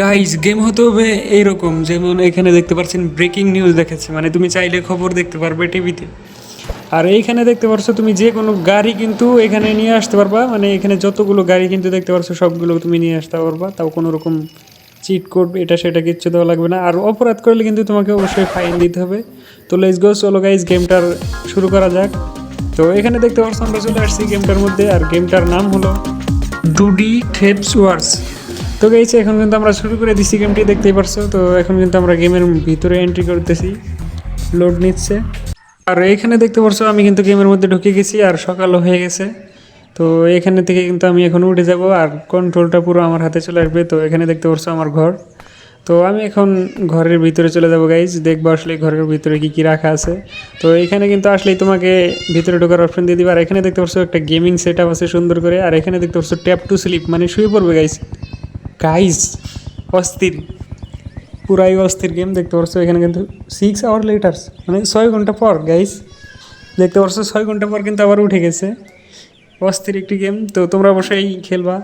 Guys game হতে হবে এইরকম, যেমন এখানে দেখতে পাচ্ছেন ব্রেকিং নিউজ দেখাচ্ছে মানে তুমি চাইলে খবর দেখতে পারবে টিভিতে। আর এইখানে দেখতে পারছ তুমি যে কোনো গাড়ি কিন্তু এখানে নিয়ে আসতে পারবা মানে এখানে যতগুলো গাড়ি কিন্তু দেখতে পারছ সবগুলো তুমি নিয়ে আসতে পারবা, তাও কোনো রকম চিট কোড এটা সেটা কিচ্ছু দেওয়া লাগবে না। আর অপরাধ করলে কিন্তু তোমাকে অবশ্যই ফাইন দিতে হবে। তো লেটস গো চলো গাইজ গেমটার শুরু করা যাক। তো এখানে দেখতে পাচ্ছ আমরা চলে আসছি গেমটার মধ্যে, আর গেমটার নাম হলো ডুডি ট্রেপস ওয়ার্স তো গেছে এখন কিন্তু আমরা শুরু করে দিচ্ছি গেমটি দেখতেই পারছ? তো এখন কিন্তু আমরা গেমের ভিতরে এন্ট্রি করতেছি। লোড নিচ্ছে। আর এখানে দেখতে পারছ, আমি কিন্তু গেমের মধ্যে ঢুকে গেছি আর সকালও হয়ে গেছে। তো এখানে থেকে কিন্তু আমি এখন উঠে যাব আর কন্ট্রোলটা পুরো আমার হাতে চলে আসবে। তো এখানে দেখতে পারছ আমার ঘর। তো আমি এখন ঘরের ভিতরে চলে যাব গাইজ দেখব আসলে ঘরের ভিতরে কি কি রাখা আছে। তো এখানে কিন্তু আসলেই তোমাকে ভিতরে ঢোকার অপশন দিয়ে দিবে। আর এখানে দেখতে পারছ একটা গেমিং সেট আছে সুন্দর করে। আর এখানে দেখতে পারছ ট্যাপ টু স্লিপ মানে শুয়ে পড়বে গাইজ গাইজ অস্থির। পুরাই অস্থির গেম দেখতে পাচ্ছ এখানে কিন্তু সিক্স আওয়ার লেটার্স মানে ছয় ঘণ্টা পর গাইজ দেখতে পাচ্ছ ছয় ঘণ্টা পর কিন্তু আবার উঠে গেছে। অস্থির একটি গেম তো তোমরা অবশ্যই খেলবা।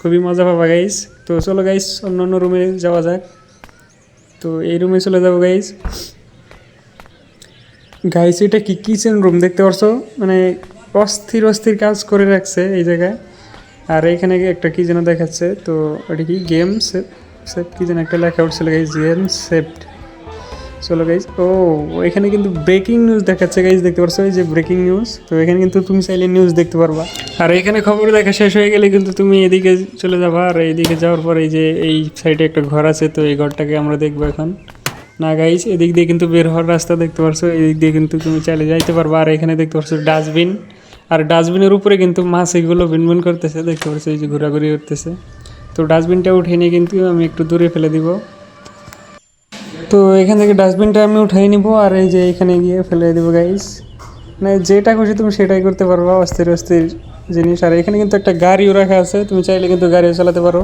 খুবই মজা পাবা গাইস তো চলো গাইস অন্য অন্য রুমে যাওয়া যাক। তো এই রুমে চলে যাব গাইস গাইস এটা কি কিচেন রুম দেখতে পারছ? মানে অস্থির অস্থির কাজ করে রাখছে এই জায়গায়। আর এখানে একটা কি যেন দেখাচ্ছে, তো ওটা কি গেম সেফ কি যেন একটা লেখা উঠছিল গাইস গেম সেফট চলো গাইজ ও, এখানে কিন্তু ব্রেকিং নিউজ দেখাচ্ছে গাইজ দেখতে পারছ এই যে ব্রেকিং নিউজ তো এখানে কিন্তু তুমি চাইলে নিউজ দেখতে পারবা। আর এখানে খবর দেখা শেষ হয়ে গেলে কিন্তু তুমি এদিকে চলে যাবা, আর এইদিকে যাওয়ার পর এই যে এই সাইডে একটা ঘর আছে, তো এই ঘরটাকে আমরা দেখব এখন। না গাইজ এদিক দিয়ে কিন্তু বের হওয়ার রাস্তা দেখতে পারছ, এদিক দিয়ে কিন্তু তুমি চাইলে যাইতে পারবা, আর এখানে দেখতে পারছ ডাস্টবিন আর ডাস্টবিনের উপরে কিন্তু মাছ এগুলো বিনবিন করতেছে, দেখতে পাচ্ছি এই যে ঘোরাঘুরি করতেছে। তো ডাস্টবিনটা উঠে নিয়ে কিন্তু আমি একটু দূরে ফেলে দিব। তো এখান থেকে ডাস্টবিনটা আমি উঠাই নিব আর এই যে এখানে গিয়ে ফেলে দেবো গাইস মানে যেটা খুশি তুমি সেটাই করতে পারবা অস্থির অস্থির জিনিস। আর এখানে কিন্তু একটা গাড়িও রাখা আছে, তুমি চাইলে কিন্তু গাড়িও চালাতে পারো।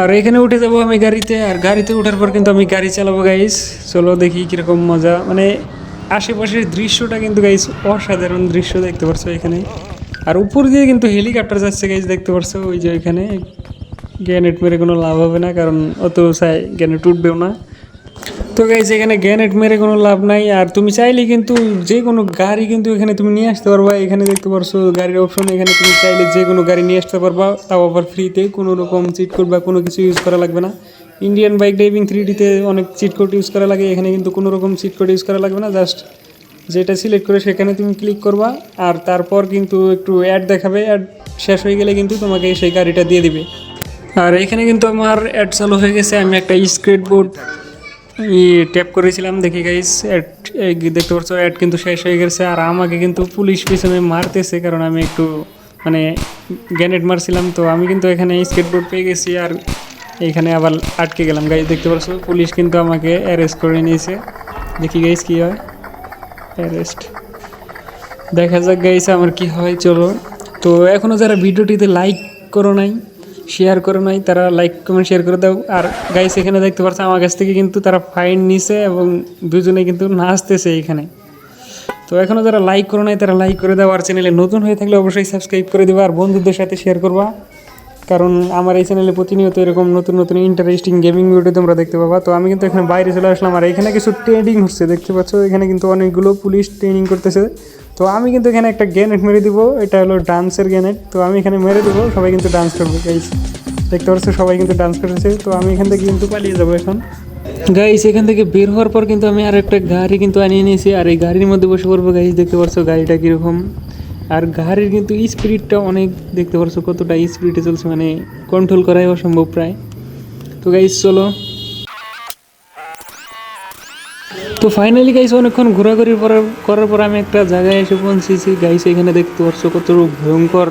আর এখানে উঠে যাব আমি গাড়িতে, আর গাড়িতে ওঠার পর কিন্তু আমি গাড়ি চালাবো গাইস চলো দেখি কীরকম মজা। মানে আশেপাশের দৃশ্যটা কিন্তু গাইস অসাধারণ দৃশ্য দেখতে পারছ এখানে। আর উপর দিয়ে কিন্তু হেলিকপ্টার যাচ্ছে গাইস দেখতে পারছ ওই যে এখানে। গ্যানেট মেরে কোনো লাভ হবে না, কারণ অত চাই গ্যানেট উঠবেও না। তো গাইজ এখানে গ্যানেট মেরে কোনো লাভ নাই। আর তুমি চাইলে কিন্তু যে কোনো গাড়ি কিন্তু এখানে তুমি নিয়ে আসতে পারবা। এখানে দেখতে পারছ গাড়ির অপশন এখানে তুমি চাইলে যে কোনো গাড়ি নিয়ে আসতে পারবা। তাও আবার ফ্রিতে কোনো রকম চিট কোড বা কোনো কিছু ইউজ করা লাগবে না। ইন্ডিয়ান বাইক ড্রাইভিং থ্রি ডিতে অনেক চিট কোড ইউজ করা লাগে, এখানে কিন্তু কোনো রকম চিট কোড ইউজ করা লাগবে না জাস্ট যেটা সিলেক্ট করে সেখানে তুমি ক্লিক করবা, আর তারপর কিন্তু একটু অ্যাড দেখাবে অ্যাড শেষ হয়ে গেলে কিন্তু তোমাকে সেই গাড়িটা দিয়ে দিবে। আর এখানে কিন্তু আমার অ্যাড চালু হয়ে গেছে, আমি একটা স্ক্রেট বোর্ড ট্যাপ করেছিলাম, দেখি গাইস অ্যাড দেখতে পাচ্ছ অ্যাড কিন্তু শেষ হয়ে গেছে, আর আমাকে কিন্তু পুলিশ পিছনে মারতেছে, কারণ আমি একটু মানে গ্যানেট মারছিলাম, তো আমি কিন্তু এখানে স্কেটবোর্ড পেয়ে গেছি, আর এইখানে আবার আটকে গেলাম। গাইস দেখতে পাচ্ছ? পুলিশ কিন্তু আমাকে অ্যারেস্ট করে নিয়েছে। দেখি গাইস কী হয়? অ্যারেস্ট দেখা যাক গাইস আমার কি হয়, চলো। তো এখনও যারা ভিডিওটিতে লাইক করো নাই শেয়ার করো নাই, তারা লাইক কমেন্ট শেয়ার করে দাও। আর গাইস এখানে দেখতে পাচ্ছ, আমার কাছ থেকে কিন্তু তারা ফাইন নিছে এবং দুজনে কিন্তু নাচতেছে এখানে তো এখনও যারা লাইক করো নাই, তারা লাইক করে দাও। আর চ্যানেলে নতুন হয়ে থাকলে অবশ্যই সাবস্ক্রাইব করে দেবা। আর বন্ধুদের সাথে শেয়ার করবা। কারণ আমার এই চ্যানেলে প্রতিনিয়ত এরকম নতুন নতুন ইন্টারেস্টিং গেমিং ভিডিও তোমরা দেখতে পাবা। তো আমি কিন্তু এখানে বাইরে চলে আসলাম, আর এখানে কিছু ট্রেনিং হচ্ছে, দেখতে পাচ্ছ? এখানে কিন্তু অনেকগুলো পুলিশ ট্রেনিং করতেছে। তো আমি কিন্তু এখানে একটা গ্যানেট মেরে দিব, এটা হলো ডান্সের গ্যানেট তো আমি এখানে মেরে দেবো, সবাই কিন্তু ডান্স করবে গাইস দেখতে পাচ্ছ, সবাই কিন্তু ডান্স করতেছে। তো আমি এখান থেকে কিন্তু পালিয়ে যাব এখন। গাইস এখান থেকে বের হওয়ার পর কিন্তু আমি আর একটা গাড়ি কিন্তু আনিয়ে নিয়েছি, আর এই গাড়ির মধ্যে বসে পড়ব গাইস দেখতে পাচ্ছ, গাড়িটা কীরকম? আর গাড়ির কিন্তু স্পিডটা অনেক, দেখতে পারছ কতটা স্পিডে চলছে মানে কন্ট্রোল করাই অসম্ভব প্রায়। তো গাইস চলো। তো ফাইনালি গাইস অনেকক্ষণ ঘোরাঘুরি করার পর আমি একটা জায়গায় এসে পৌঁছেছি। গাইস এখানে দেখতে পাচ্ছ কত ভয়ঙ্কর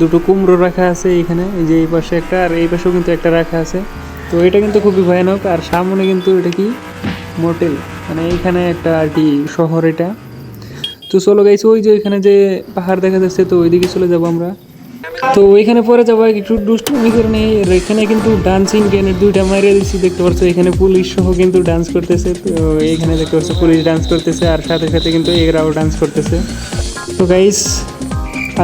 দুটো কুমড়ো রাখা আছে এখানে। এই যে এই পাশে একটা, আর এই পাশেও কিন্তু একটা রাখা আছে। তো এটা কিন্তু খুবই ভয়ানক। আর সামনে কিন্তু এটা কি? মোটেল। মানে এইখানে একটা আর কি শহর এটা। তো চলো গাইস ওই যে এখানে যে পাহাড় দেখা যাচ্ছে, তো ওইদিকে চলে যাব আমরা। তো ওইখানে পরে যাব একটু দুষ্টুমি করে নেই এখানে কিন্তু ডান্সিং গ্যানের দুইটা মারিয়ে দিচ্ছি দেখতে পাচ্ছ এখানে পুলিশ সহ কিন্তু ডান্স করতেছে, তো এইখানে দেখতে পাচ্ছ পুলিশ ডান্স করতেছে, আর সাথে সাথে কিন্তু এরাও ডান্স করতেছে। তো গাইস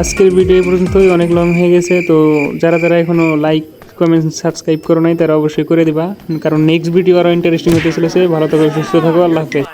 আজকের ভিডিও পর্যন্তই, অনেক লং হয়ে গেছে, তো যারা যারা এখনও লাইক কমেন্ট সাবস্ক্রাইব করো নাই, তারা অবশ্যই করে দিবা, কারণ নেক্সট ভিডিও আরও ইন্টারেস্টিং হতে চলেছে। ভালো থাকো, সুস্থ থাকো, আল্লাহ হাফেজ।